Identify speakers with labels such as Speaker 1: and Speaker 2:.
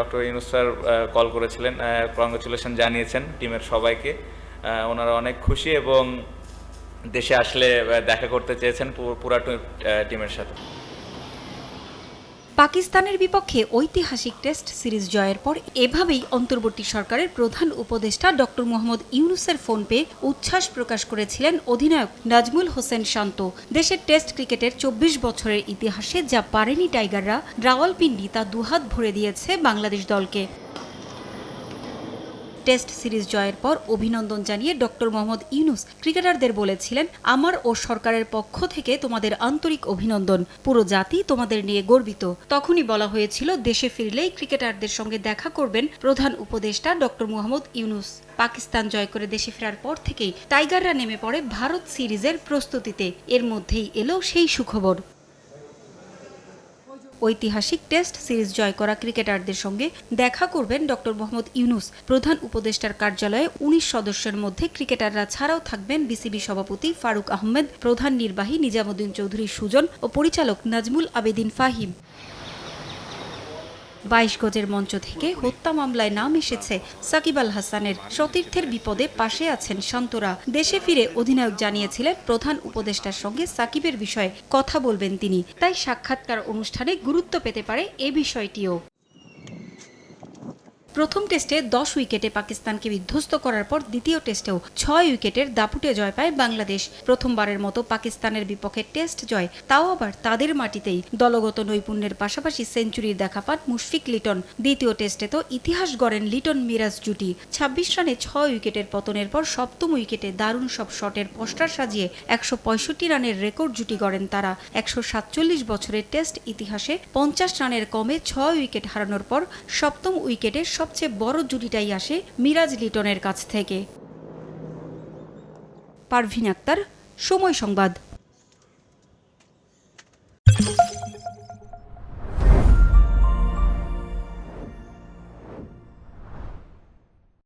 Speaker 1: Doctor Yunus sir call করেছিলেন congratulation জানিয়েছেন টিমের সবাইকে। ওনারা অনেক খুশি এবং দেশে আসলে দেখা করতে চেয়েছেন পুরা টিমের সাথে।
Speaker 2: পাকিস্তানের বিপক্ষে ঐতিহাসিক টেস্ট সিরিজ জয়ের পর এভাবেই অন্তর্বর্তী সরকারের প্রধান উপদেষ্টা ডক্টর মোহাম্মদ ইউনুসের ফোন পেয়ে উচ্ছ্বাস প্রকাশ করেছিলেন অধিনায়ক নাজমুল হোসেন শান্ত। দেশের টেস্ট ক্রিকেটের চব্বিশ বছরের ইতিহাসে যা পারেনি টাইগাররা, রাওয়ালপিন্ডি তা দুহাত ভরে দিয়েছে বাংলাদেশ দলকে। টেস্ট সিরিজ জয়ের পর অভিনন্দন জানিয়ে ডক্টর মোহাম্মদ ইউনুস ক্রিকেটারদের বলেছিলেন, আমার ও সরকারের পক্ষ থেকে তোমাদের আন্তরিক অভিনন্দন। পুরো জাতি তোমাদের নিয়ে গর্বিত। তখনই বলা হয়েছিল, দেশে ফিরলেই ক্রিকেটারদের সঙ্গে দেখা করবেন প্রধান উপদেষ্টা ডক্টর মোহাম্মদ ইউনুস। পাকিস্তান জয় করে দেশে ফেরার পর থেকেই টাইগাররা নেমে পড়ে ভারত সিরিজের প্রস্তুতিতে। এর মধ্যেই এলো সেই সুখবর। ঐতিহাসিক টেস্ট সিরিজ জয় করা ক্রিকেটারদের সঙ্গে দেখা করবেন ডক্টর মোহাম্মদ ইউনুস। প্রধান উপদেষ্টার কার্যালয়ে উনিশ সদস্যের মধ্যে ক্রিকেটাররা ছাড়াও থাকবেন বিসিবি সভাপতি ফারুক আহমেদ, প্রধান নির্বাহী নিজামুদ্দিন চৌধুরী সুজন ও পরিচালক নাজমুল আবেদিন ফাহিম। বাইশ গজের মঞ্চ থেকে হত্যা মামলায় নাম এসেছে সাকিব আল হাসানের সতীর্থের বিপদে পাশে আছেন শান্তরা। দেশে ফিরে অধিনায়ক জানিয়েছিলেন প্রধান উপদেষ্টার সঙ্গে সাকিবের বিষয়ে কথা বলবেন তিনি। তাই সাক্ষাৎকার অনুষ্ঠানে গুরুত্ব পেতে পারে এ বিষয়টিও। প্রথম টেস্টে দশ উইকেটে পাকিস্তানকে বিধ্বস্ত করার পর দ্বিতীয় টেস্টেও ছয় উইকেটের দাপুটে জয় পায় বাংলাদেশ। প্রথমবারের মতো পাকিস্তানের বিপক্ষে টেস্ট জয়, তাও আবার তাদের মাটিতেই। দলগত নৈপুণ্যের পাশাপাশি সেঞ্চুরির দেখা পান মুশফিক লিটন। দ্বিতীয় টেস্টে তো ইতিহাস গড়েন লিটন মিরাজ জুটি। ছাব্বিশ রানে ছয় উইকেটের পতনের পর সপ্তম উইকেটে দারুণ সব শটের পোস্টার সাজিয়ে একশো পঁয়ষট্টি রানের রেকর্ড জুটি গড়েন তারা। একশো সাতচল্লিশ বছরের টেস্ট ইতিহাসে পঞ্চাশ রানের কমে ছয় উইকেট হারানোর পর সপ্তম উইকেটে সবচেয়ে বড় জুটিটাই আসে মিরাজ লিটনের কাছ থেকে। পারভিন আক্তার সময় সংবাদ।